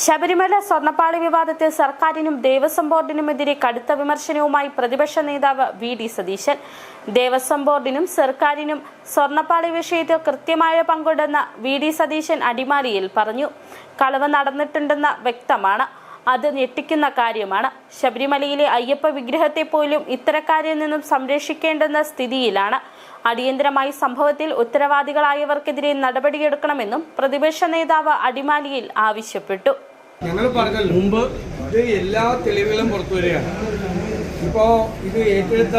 ശബരിമല സ്വർണപ്പാളി വിവാദത്തിൽ സർക്കാരിനും ദേവസ്വം ബോർഡിനുമെതിരെ കടുത്ത വിമർശനവുമായി പ്രതിപക്ഷ നേതാവ് വി ഡി സതീശൻ. ദേവസ്വം ബോർഡിനും സർക്കാരിനും സ്വർണപ്പാളി വിഷയത്തിൽ കൃത്യമായ പങ്കുണ്ടെന്ന് വി ഡി സതീശൻ അടിമാലിയിൽ പറഞ്ഞു. കളവ് നടന്നിട്ടുണ്ടെന്ന് വ്യക്തമാണ്. അത് ഞെട്ടിക്കുന്ന കാര്യമാണ്. ശബരിമലയിലെ അയ്യപ്പ വിഗ്രഹത്തെ പോലും ഇത്തരക്കാരിൽ നിന്നും സംരക്ഷിക്കേണ്ടെന്ന സ്ഥിതിയിലാണ്. അടിയന്തരമായി സംഭവത്തിൽ ഉത്തരവാദികളായവർക്കെതിരെ നടപടിയെടുക്കണമെന്നും പ്രതിപക്ഷ നേതാവ് അടിമാലിയിൽ ആവശ്യപ്പെട്ടു. ഞങ്ങൾ പറഞ്ഞല്ലോ മുമ്പ് ഇത് എല്ലാ തെളിവുകളും പുറത്തു വരികയാണ്. ഇപ്പോൾ ഇത് ഏറ്റെടുത്ത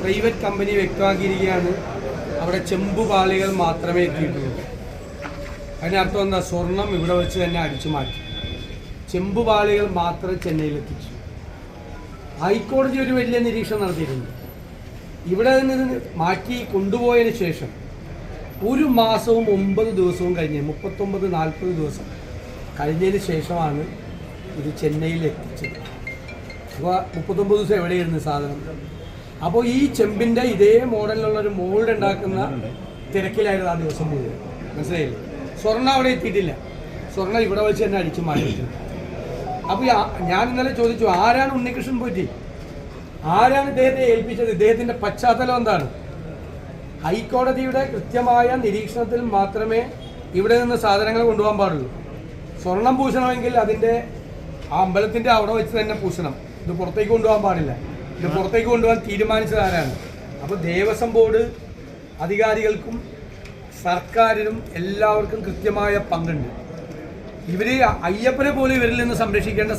പ്രൈവറ്റ് കമ്പനി വ്യക്തമാക്കിയിരിക്കുകയാണ്. അവിടെ ചെമ്പുപാളികൾ മാത്രമേ എത്തിയിട്ടുള്ളൂ. അതിനർത്ഥം എന്താ? സ്വർണം ഇവിടെ വെച്ച് തന്നെ അടിച്ചു മാറ്റി. ചെമ്പുപാളികൾ മാത്രം ചെന്നൈയിൽ എത്തിച്ചു. ഹൈക്കോടതി ഒരു വലിയ നിരീക്ഷണം നടത്തിയിട്ടുണ്ട്. ഇവിടെ നിന്ന് മാറ്റി കൊണ്ടുപോയതിന് ശേഷം ഒരു മാസവും ഒമ്പത് ദിവസവും കഴിഞ്ഞ് മുപ്പത്തൊമ്പത് നാൽപ്പത് ദിവസം കഴിഞ്ഞതിന് ശേഷമാണ് ഇത് ചെന്നൈയിൽ എത്തിച്ചത്. അപ്പോൾ മുപ്പത്തൊമ്പത് ദിവസം എവിടെയായിരുന്നു സാധനം? അപ്പോൾ ഈ ചെമ്പിന്റെ ഇതേ മോഡലിലുള്ള ഒരു മോൾഡ് ഉണ്ടാക്കുന്ന തിരക്കിലായിരുന്നു ആ ദിവസം മുഴുവൻ. മനസ്സിലായില്ലേ? സ്വർണ അവിടെ എത്തിയിട്ടില്ല. സ്വർണ ഇവിടെ വെച്ച് തന്നെ അടിച്ചു മാറ്റിയിട്ടുണ്ട് അപ്പോൾ ഞാൻ ഇന്നലെ ചോദിച്ചു ആരാണ് ഉണ്ണികൃഷ്ണൻ പോറ്റി? ആരാണ് ഇദ്ദേഹത്തെ ഏൽപ്പിച്ചത്? ഇദ്ദേഹത്തിന്റെ പശ്ചാത്തലം എന്താണ്? ഹൈക്കോടതിയുടെ കൃത്യമായ നിരീക്ഷണത്തിൽ മാത്രമേ ഇവിടെ നിന്ന് സാധനങ്ങൾ കൊണ്ടുപോകാൻ പാടുള്ളൂ. സ്വർണം പൂശണമെങ്കിൽ അതിന്റെ ആ അമ്പലത്തിന്റെ അവിടെ വെച്ച് തന്നെ പൂശണം. ഇത് പുറത്തേക്ക് കൊണ്ടുപോകാൻ പാടില്ല. ഇത് പുറത്തേക്ക് കൊണ്ടുപോകാൻ തീരുമാനിച്ചത് ആരാണ്? അപ്പോൾ ദേവസ്വം ബോർഡ് അധികാരികൾക്കും സർക്കാരിനും എല്ലാവർക്കും കൃത്യമായ പങ്കുണ്ട്. ഇവർ അയ്യപ്പനെ പോലും ഇവരിൽ നിന്ന് സംരക്ഷിക്കേണ്ട